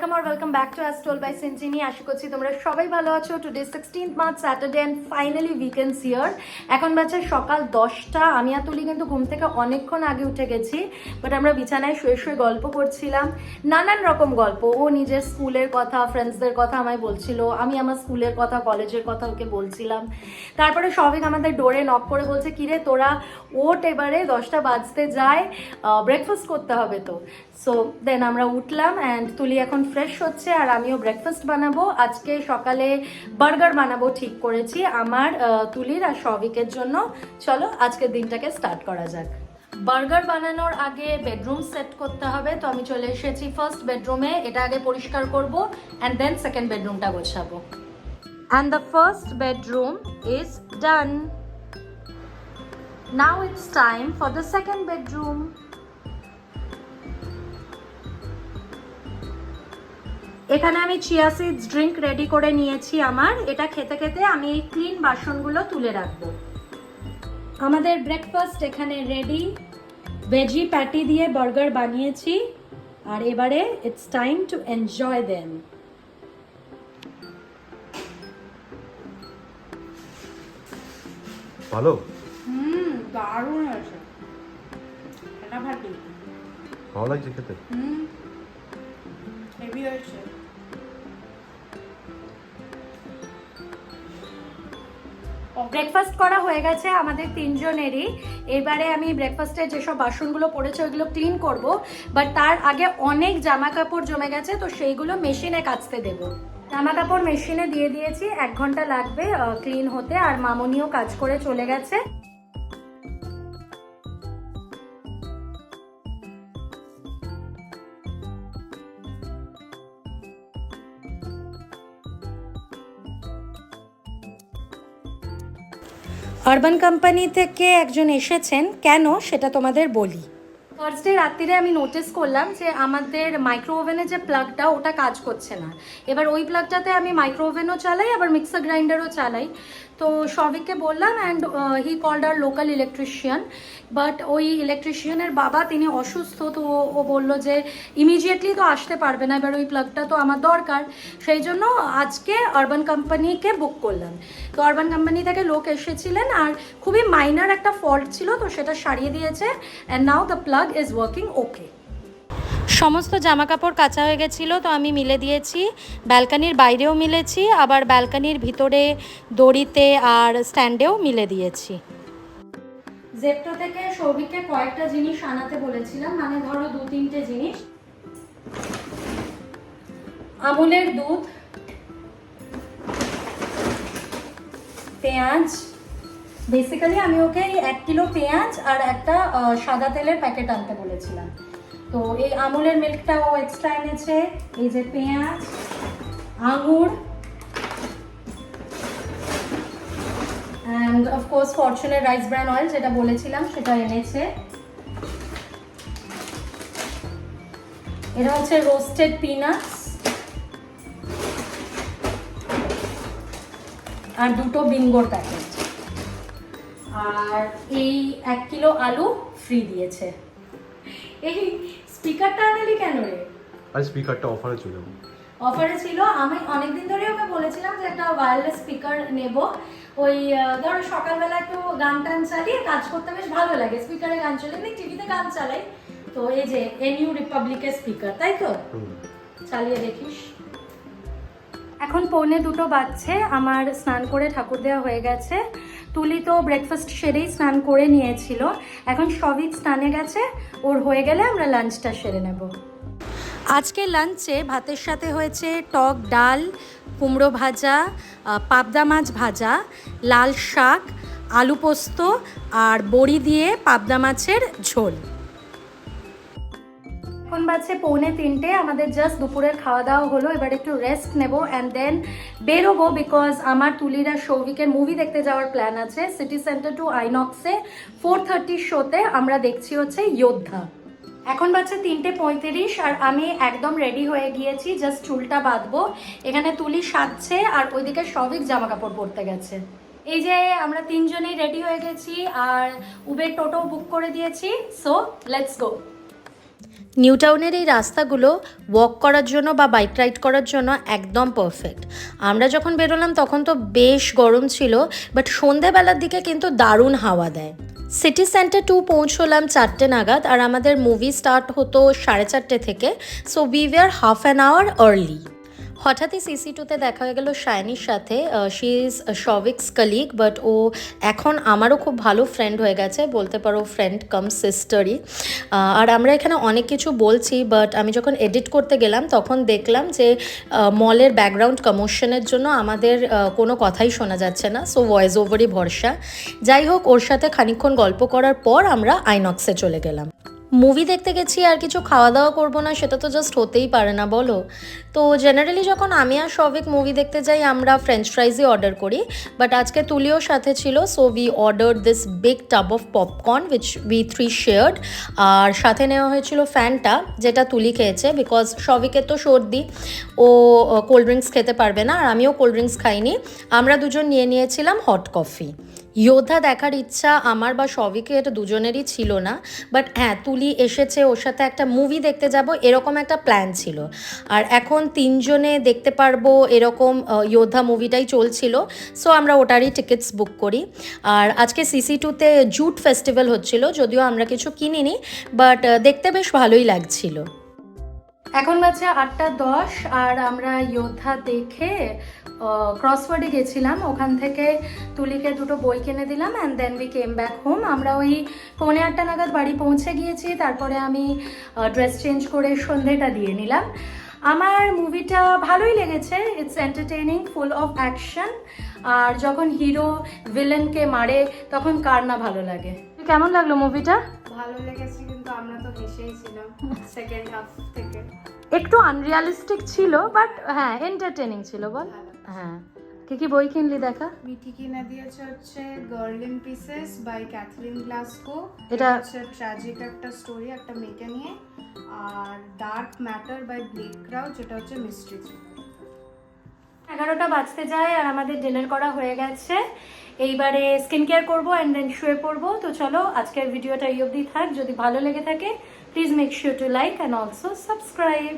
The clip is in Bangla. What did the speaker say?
ওয়েলকাম আর ওয়েলকাম ব্যাক টু অ্যাস্ট্রোল বাই সেঞ্চিনি আশা করছি তোমরা সবাই ভালো আছো। Today sixteenth March Saturday and finally weekends ইয়ার এখন বাচ্চা সকাল দশটা। আমি আর তুলি কিন্তু ঘুম থেকে অনেকক্ষণ আগে উঠে গেছি বাট আমরা বিছানায় শুয়ে শুয়ে গল্প করছিলাম। নানান রকম গল্প। ও নিজের স্কুলের কথা ফ্রেন্ডসদের কথা আমায় বলছিল। আমি আমার স্কুলের কথা কলেজের কথা ওকে বলছিলাম। তারপরে সবিক আমাদের ডোরে নক করে বলছে, কিরে তোরা ওট এবারে, দশটা বাজতে যায় ব্রেকফাস্ট করতে হবে তো। সো দেন আমরা উঠলাম অ্যান্ড তুলি এখন ফ্রেশ হচ্ছে আর আমিও ব্রেকফাস্ট বানাবো। আজকে সকালে বার্গার বানাবো, ঠিক করেছি আমার তুলির আর সবিকের জন্য। চলো আজকের দিনটাকে স্টার্ট করা যাক। বার্গার বানানোর আগে বেডরুম সেট করতে হবে। তো আমি চলে এসেছি ফার্স্ট বেডরুমে এটা আগে পরিষ্কার করব অ্যান্ড দেন সেকেন্ড বেডরুমটা গোছাবো। And the first bedroom is done now it's time for the second bedroom এখানে আমি চিয়া সিডস ড্রিঙ্ক রেডি করে নিয়েছি আমার। এটা খেতে খেতে আমি এই ক্লিন বাসনগুলো তুলে রাখব। আমাদের ব্রেকফাস্ট এখানে রেডি ভেজি প্যাটি দিয়ে বার্গার বানিয়েছি। আর এবারে it's time to enjoy then ভালো? হুম দারুণ আছে এটা ভালো লাগছে খেতে? হুম হেভি হয়েছে। ব্রেকফাস্ট করা হয়ে গেছে আমাদের তিনজনেরই। এবারে আমি ব্রেকফাস্টে যেসব বাসনগুলো পড়েছে ওইগুলো ক্লিন করব বাট তার আগে অনেক জামা কাপড় জমে গেছে, তো সেইগুলো মেশিনে কাচতে দেবো। জামা কাপড় মেশিনে দিয়ে দিয়েছি, এক ঘণ্টা লাগবে ক্লিন হতে, আর মামনিও কাজ করে চলে গেছে। আরবান কোম্পানি থেকে একজন এসেছেন কেন সেটা তোমাদের বলি। থার্সডে রাত্রিরে আমি নোটিস করলাম যে আমাদের মাইক্রো ওভেনের যে প্লাগটা ওটা কাজ করছে না। এবার ওই প্লাগটাতে আমি মাইক্রো ওভেনও চালাই, আবার মিক্সার গ্রাইন্ডারও চালাই। তো সবিককে বললাম and he called our local electrician but ওই ইলেকট্রিশিয়ানের বাবা তিনি অসুস্থ, তো ও বলল যে ইমিডিয়েটলি তো আসতে পারবে না, এবার ওই প্লাগটা তো আমার দরকার। সেই জন্য আজকে আরবান কোম্পানিকে বুক করলাম। তো আরবান কোম্পানি থেকে লোক এসেছিলেন আর খুবই মাইনার একটা ফল্ট ছিল, তো সেটা সারিয়ে দিয়েছে। And now the plug is working okay সমস্ত জামা কাপড় কাঁচা হয়ে গেছিল তো আমি মিলে দিয়েছি। ব্যালকানির বাইরেও মিলেছি আবার ব্যালকানির ভিতরে দড়িতে আর স্ট্যান্ডেও মিলে দিয়েছি। জেপটো থেকে সৌভিককে কয়েকটা জিনিস আনাতে বলেছিলাম মানে ধরো দু তিনটে জিনিস। আমুলের দুধ পেঁয়াজ বেসিক্যালি আমি ওকে এক কিলো পেঁয়াজ আর একটা সাদা তেলের প্যাকেট আনতে বলেছিলাম। তো এই আমুলের মিল্কটা ও এক্সট্রা এনেছে। এই যে পেঁয়াজ, আঙুর অ্যান্ড অফকোর্স ফরচুনের রাইস ব্র্যান অয়েল যেটা বলেছিলাম, সেটা এনেছে। এটা হচ্ছে রোস্টেড পিনাটস আর দুটো বিঙ্গোর প্যাকেট আর এই এক কিলো আলু ফ্রি দিয়েছে। এই স্পিকারটা আনালি কেন রে? আর স্পিকারটা অফারে চলে যাব অফারে ছিল। আমি অনেকদিন ধরে ওকে বলেছিলাম যে একটা ওয়্যারলেস স্পিকার নেব। ওই ধরো সকালবেলা একটু গান টান চালিয়ে কাজ করতে বেশ ভালো লাগে। স্পিকারে গান চালিয়ে এমনি টিভিতে গান চালাই। তো এই যে এনইউ রিপাবলিকের স্পিকার তাই তো? চালিয়ে দেখিস। এখন পৌনে দুটো বাজছে, আমার স্নান করে ঠাকুর দেওয়া হয়ে গেছে। তুলি তো ব্রেকফাস্ট সেরেই স্নান করে নিয়েছিল। এখন সবই স্নানে গেছে, ওর হয়ে গেলে আমরা লাঞ্চটা সেরে নেব। আজকে লাঞ্চে ভাতের সাথে হয়েছে টক ডাল, কুমড়ো ভাজা পাবদা মাছ ভাজা, লাল শাক, আলু পোস্ত আর বড়ি দিয়ে পাবদা মাছের ঝোল। বাজছে পৌনে তিনটে। আমাদের জাস্ট দুপুরের খাওয়া দাওয়া হলো। এবার একটু রেস্ট নেব অ্যান্ড দেন বেরোবো বিকজ আমার তুলিরা সৌভিকের মুভি দেখতে যাওয়ার প্ল্যান আছে। সিটি সেন্টার টু আইনক্সে ফোর থার্টির শোতে আমরা দেখছি হচ্ছে যোদ্ধা এখন বাজছে তিনটে পঁয়ত্রিশ আর আমি একদম রেডি হয়ে গিয়েছি। জাস্ট চুলটা বাঁধবো। এখানে তুলি সাজছে আর ওইদিকে সবিক জামা কাপড় পরতে গেছে। এই যে আমরা তিনজনেই রেডি হয়ে গেছি আর উবের টোটো বুক করে দিয়েছি। সো লেটস গো নিউ টাউনের এই রাস্তাগুলো ওয়াক করার জন্য বা বাইক রাইড করার জন্য একদম পারফেক্ট আমরা যখন বেরোলাম তখন তো বেশ গরম ছিল বাট সন্ধেবেলার দিকে কিন্তু দারুণ হাওয়া দেয়। সিটি সেন্টার টু পৌঁছলাম চারটে নাগাদ আর আমাদের মুভি স্টার্ট হতো সাড়ে চারটে থেকে so we were half an hour early হঠাৎই সিসি টুতে দেখা হয়ে গেল শায়নির সাথে। She is Shovik's colleague but ও এখন আমারও খুব ভালো ফ্রেন্ড হয়ে গেছে। বলতে পারো ফ্রেন্ড কাম সিস্টারই আর আমরা এখানে অনেক কিছু বলছি বাট আমি যখন এডিট করতে গেলাম, তখন দেখলাম যে মলের ব্যাকগ্রাউন্ড কমোশনের জন্য আমাদের কোনো কথাই শোনা যাচ্ছে না। সো ভয়েস ওভারই ভরসা। যাই হোক, ওর সাথে খানিকক্ষণ গল্প করার পর আমরা আইনক্সে চলে গেলাম। মুভি দেখতে গেছি, আর কিছু খাওয়া দাওয়া করব না, সেটা তো জাস্ট হতেই পারে না, বলো। তো জেনারেলি যখন আমি আর সবিক মুভি দেখতে যাই, আমরা ফ্রেঞ্চ ফ্রাইজই অর্ডার করি। বাট আজকে তুলিও সাথে ছিল so we order this big tub of popcorn which we three shared আর সাথে নেওয়া হয়েছিল ফ্যানটা যেটা তুলি খেয়েছে বিকজ সবিকের তো সর্দি, ও কোল্ড ড্রিঙ্কস খেতে পারবে না, আর আমিও কোল্ড ড্রিঙ্কস খাইনি। আমরা দুজন নিয়ে নিয়েছিলাম হট কফি যোদ্ধা দেখার ইচ্ছা আমার বা সবিকের দুজনেরই ছিল না। বাট হ্যাঁ তুলি এসেছে, ওর সাথে একটা মুভি দেখতে যাব, এরকম একটা প্ল্যান ছিল। আর এখন তিনজনে দেখতে পারব এরকম যোদ্ধা মুভিটাই চলছিল সো আমরা ওটারই টিকিটস বুক করি। আর আজকে সিসি টুতে জুট ফেস্টিভ্যাল হচ্ছিল, যদিও আমরা কিছু কিনিনি বাট দেখতে বেশ ভালোই লাগছিল। এখন বাজে আটটা দশ আর আমরা যোদ্ধা দেখে ক্রসওয়ার্ডে গেছিলাম। ওখান থেকে তুলিকে দুটো বই কিনে দিলাম and then we came back home আমরা ওই পৌনে আটটা নাগাদ বাড়ি পৌঁছে গিয়েছি। তারপরে আমি ড্রেস চেঞ্জ করে সন্ধেটা দিয়ে নিলাম। আমার মুভিটা ভালোই লেগেছে। It's entertaining full of action আর যখন হিরো ভিলেনকে মারে, তখন কার না ভালো লাগে? কেমন লাগল মুভিটা ভালো লেগেছে কিন্তু আমরা তো হেসেই ছিলাম সেকেন্ড হাফ থেকে। একটু আনরিয়ালিস্টিক ছিল বাট হ্যাঁ এন্টারটেনিং ছিল বল। হ্যাঁ। কি কি বই কিনলি দেখা? মিঠি কিনা দিয়েছে হচ্ছে girl in pieces by Kathryn Glasgow এটা- হচ্ছে ট্র্যাজিক একটা স্টোরি একটা মেয়েকে নিয়ে। আর dark matter by Blake Crouch যেটা হচ্ছে মিস্ট্রি এগারোটা বাজতে যায় আর আমাদের ডিনার করা হয়ে গেছে। এইবারে স্কিন কেয়ার করব অ্যান্ড দেন শুয়ে পড়ব। তো চলো, আজকের ভিডিওটা এই অবধি থাক। যদি ভালো লেগে থাকে please make sure to like and also subscribe